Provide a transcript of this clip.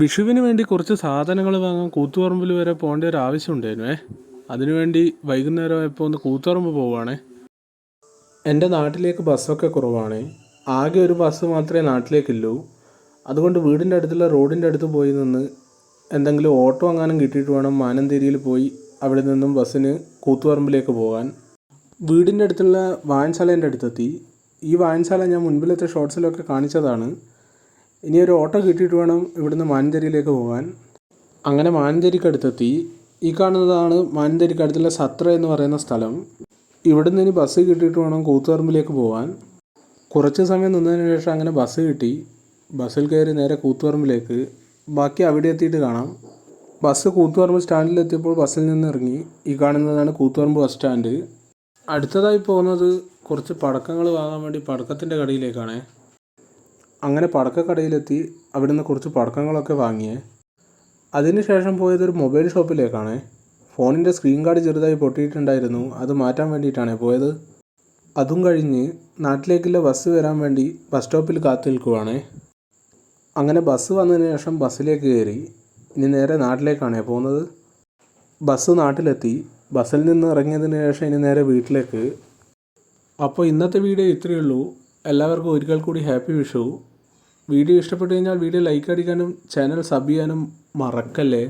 വിഷുവിന് വേണ്ടി കുറച്ച് സാധനങ്ങൾ വാങ്ങാൻ കൂത്തുപറമ്പിൽ വരെ പോകേണ്ട ഒരു ആവശ്യം ഉണ്ടായിരുന്നേ അതിനുവേണ്ടി വൈകുന്നേരം ഇപ്പോൾ ഒന്ന് കൂത്തുപറമ്പ് പോവുകയാണേ എന്റെ നാട്ടിലേക്ക് ബസ്സൊക്കെ കുറവാണ്. ആകെ ഒരു ബസ് മാത്രമേ നാട്ടിലേക്കുള്ളൂ അതുകൊണ്ട് വീടിന്റെ അടുത്തുള്ള റോഡിന്റെ അടുത്ത് പോയി നിന്ന് എന്തെങ്കിലും ഓട്ടോ എങ്ങാനും കിട്ടിയിട്ട് വേണം മാനന്തേരിയിൽ പോയി അവിടെ നിന്നും ബസ്സിന് കൂത്തുപറമ്പിലേക്ക് പോകാൻ. വീടിന്റെ അടുത്തുള്ള വായനശാലേന്റെ അടുത്തെത്തി. ഈ വായനശാല ഞാൻ മുൻപിലത്തെ ഷോർട്സിലൊക്കെ കാണിച്ചതാണ്. ഇനി ഒരു ഓട്ടോ കിട്ടിയിട്ട് വേണം ഇവിടുന്ന് മാനന്തരിയിലേക്ക് പോകാൻ. അങ്ങനെ മാനന്തരിക്കടുത്തെത്തി. ഈ കാണുന്നതാണ് മാനന്തരിക്കടുത്തുള്ള സത്ര എന്ന് പറയുന്ന സ്ഥലം. ഇവിടുന്ന് ഇനി ബസ് കിട്ടിയിട്ട് വേണം കൂത്തുപറമ്പിലേക്ക് പോകാൻ. കുറച്ച് സമയം നിന്നതിന് ശേഷം അങ്ങനെ ബസ് കിട്ടി. ബസ്സിൽ കയറി നേരെ കൂത്തുപറമ്പിലേക്ക്. ബാക്കി അവിടെ എത്തിയിട്ട് കാണാം. ബസ് കൂത്തുപറമ്പ് സ്റ്റാൻഡിലെത്തിയപ്പോൾ ബസ്സിൽ നിന്ന് ഇറങ്ങി. ഈ കാണുന്നതാണ് കൂത്തുപറമ്പ് ബസ് സ്റ്റാൻഡ്. അടുത്തതായി പോകുന്നത് കുറച്ച് പടക്കങ്ങൾ വാങ്ങാൻ വേണ്ടി പടക്കത്തിന്റെ കടയിലേക്കാണേ. അങ്ങനെ പടക്കക്കടയിലെത്തി അവിടെ നിന്ന് കുറച്ച് പടക്കങ്ങളൊക്കെ വാങ്ങിയേ. അതിനുശേഷം പോയത് ഒരു മൊബൈൽ ഷോപ്പിലേക്കാണ്. ഫോണിന്റെ സ്ക്രീൻ ഗാർഡ് ചെറുതായി പൊട്ടിയിട്ടുണ്ടായിരുന്നു. അത് മാറ്റാൻ വേണ്ടിയിട്ടാണ് പോയത്. അതും കഴിഞ്ഞ് നാട്ടിലേക്കുള്ള ബസ് വരാൻ വേണ്ടി ബസ് സ്റ്റോപ്പിൽ കാത്തു നിൽക്കുവാണ്. അങ്ങനെ ബസ് വന്നതിന് ശേഷം ബസ്സിലേക്ക് കയറി ഇനി നേരെ നാട്ടിലേക്കാണ് പോകുന്നത്. ബസ് നാട്ടിലെത്തി. ബസ്സിൽ നിന്ന് ഇറങ്ങിയതിന് ശേഷം ഇനി നേരെ വീട്ടിലേക്ക്. അപ്പോൾ ഇന്നത്തെ വീഡിയോ ഇത്രയേ ഉള്ളൂ. എല്ലാവർക്കും ഒരിക്കൽ കൂടി ഹാപ്പി വിഷു. വീഡിയോ ഇഷ്ടപ്പെട്ടു കഴിഞ്ഞാൽ വീഡിയോ ലൈക്ക് അടിക്കാനും ചാനൽ സബ് ചെയ്യാനും മറക്കല്ലേ?